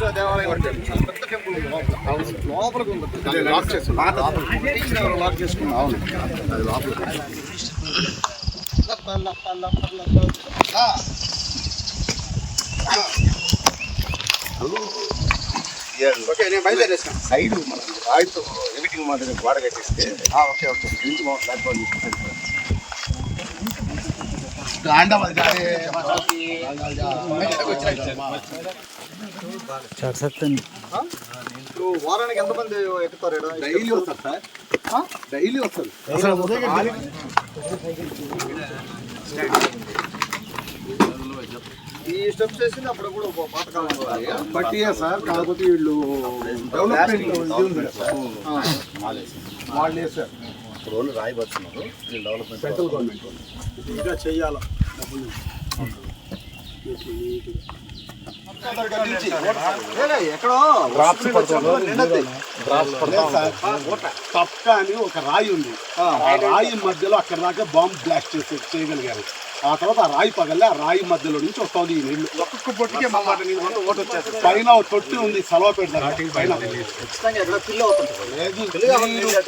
పెద్ద టెంపుల్ ఉంది లోపల. లోపలికి ఉంది. దాన్ని లాక్ చేసుకున్నాం లాక్ చేసుకున్నాం అవును. అది లోపల ఓకే నేను బయలుదేరేసాను సైడ్ మన రాయితో ఎడిటింగ్ మాదిరి గోడ కట్టేస్తే ఓకే ఓకే. ఇంటి మా ప్లాట్ఫామ్ వారానికి ఎంతమంది ఎక్కుతారు డైలీ వస్తారు సార్ డైలీ వస్తారు ఈ స్టెప్స్ వేసింది అప్పుడు కూడా పాతకాలంలో అది. బట్ సార్ కాకపోతే వీళ్ళు డెవలప్మెంట్ ఇది సార్ వాళ్ళు వేసారు రోజులు రాయి పడుతున్నారు డెవలప్మెంట్ సెంట్రల్ గవర్నమెంట్ ఇంకా చెయ్యాలి ఎక్కడో? తప్ప అని ఒక రాయి ఉంది. ఆ రాయి మధ్యలో అక్కడ దాకా బాంబు బ్లాస్ట్ చేసి చేయగలిగారు. ఆ తర్వాత ఆ రాయి పగలే ఆ రాయి మధ్యలో నుంచి వస్తుంది ఈ నీళ్ళు. ఒక్కొక్క పొట్టికే మా మాట నేను వంద ఓటు వచ్చేస్తుంది. పైన ఒక తొట్టి ఉంది సలవ పెడతారు పైన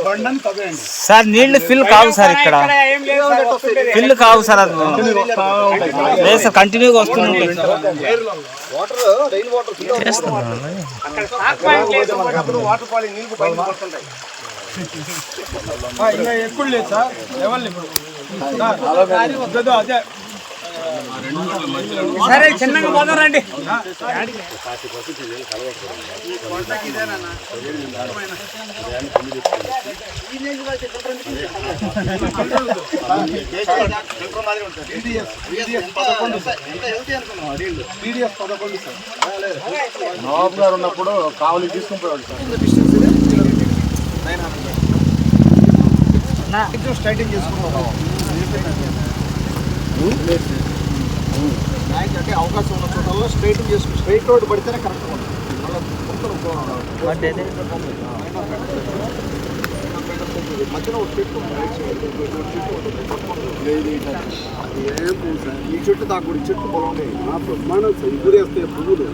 బండని తవ్వేయండి. సార్ నీళ్ళు ఫిల్ కావు సార్ ఇక్కడ. ఫిల్ కావు సార్ అది. లేదు. సార్. కంటిన్యూగా వస్తుంది. వాటర్ ఫాలింగ్ నీళ్ళు పైన ఎక్కువ లేదు సార్. లెవెల్ ఇప్పుడు? సరే చిన్నగా పోదాం రండి. నవాబు గారు ఉన్నప్పుడు కావలి తీసుకుని పోయాడు సార్ స్ట్రైటింగ్ చేసుకున్నాం మ్యాచ్ అంటే అవకాశం ఉన్న చోటల్లో స్ట్రైటింగ్ చేసుకుని స్ట్రైట్ రోడ్ పడితేనే కరెక్ట్గా ఉంటుంది మధ్యలో ఒక చెట్టు ఉంది చెట్టు ఉంటుంది ఈ చెట్టు దాకా కూడా ఈ చెట్టు బాగుంటాయి చాలా ఓల్డ్ సార్ ఎదురేస్తే పువ్వులు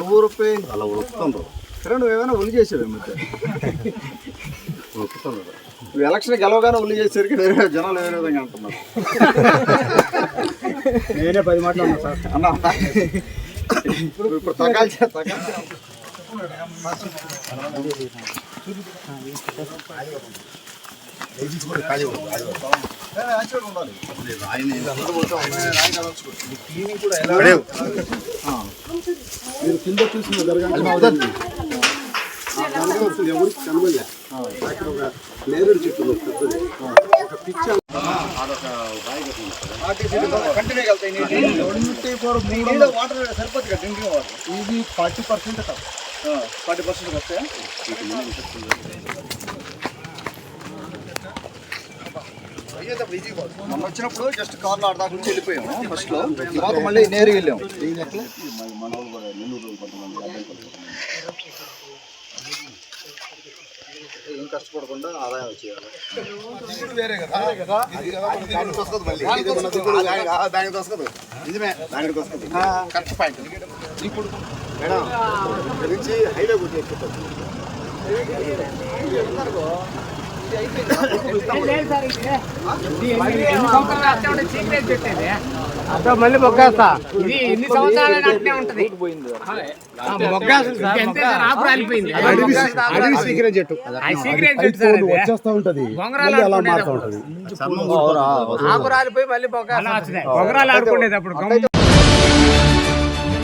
నూరు రూపాయలు అలా ఉడుకుతుండ్రు ఇక్కడ నువ్వు ఏమైనా ఉలి చేసావు ఈ మధ్య? ఉడుకుతుండ్రు నువ్వు ఎలక్షన్ గెలవగానే ఉల్లి చేసేసరికి వేరే జనాలు వేరే విధంగా అంటున్నారు. నేనే పది మాటలు ఉన్నా సార్. అన్నా. ఇప్పుడు ఇప్పుడు తగ్గాల్సి తగ్గాల్సి మీరు కింద చూసిన జరగండి ఆ జరగ అసలు ఎవరికి కనబడలే. అక్కడ ఒక నేరేడు చెట్టు పెద్దది. ఒక పిచ్చి కంటిన్యూ వెళ్తాయి ట్వంటీ ఫోర్ మూడు వాటర్ సరిపోతుంది కదా. డ్రింకింగ్ వాటర్ ఇది ఫార్టీ పర్సెంట్ ఫార్టీ పర్సెంట్ వస్తాయా మొన్న వచ్చినప్పుడు జస్ట్ కార్లో ఆడ దాకా నుంచి వెళ్ళిపోయాము. ఫస్ట్లో. తర్వాత మళ్ళీ నేరు వెళ్ళాము. ఏం కష్టపడకుండా ఆదాయం వచ్చేయాలి. వేరే కదా. అది కదా. అది దానికి వస్తుంది మళ్ళీ. ఇది మన దిగుడు దానికి- ఆ, దానికి వస్తుంది నిజమే దానికి వస్తుంది కరెక్ట్ పాయింట్ ఇప్పుడు మేడం ఇక్కడ నుంచి హైవే ఎక్కుతుంది మళ్ళీ ఇది ఎన్ని సంవత్సరాలు ఉంటది అడవి సీక్రెట్ చెట్టు. వచ్చేస్తా ఉంటది బొంగరాలు మళ్ళీ అలా మారుతా. ఉంటది బొంగరాలు గమ్ము.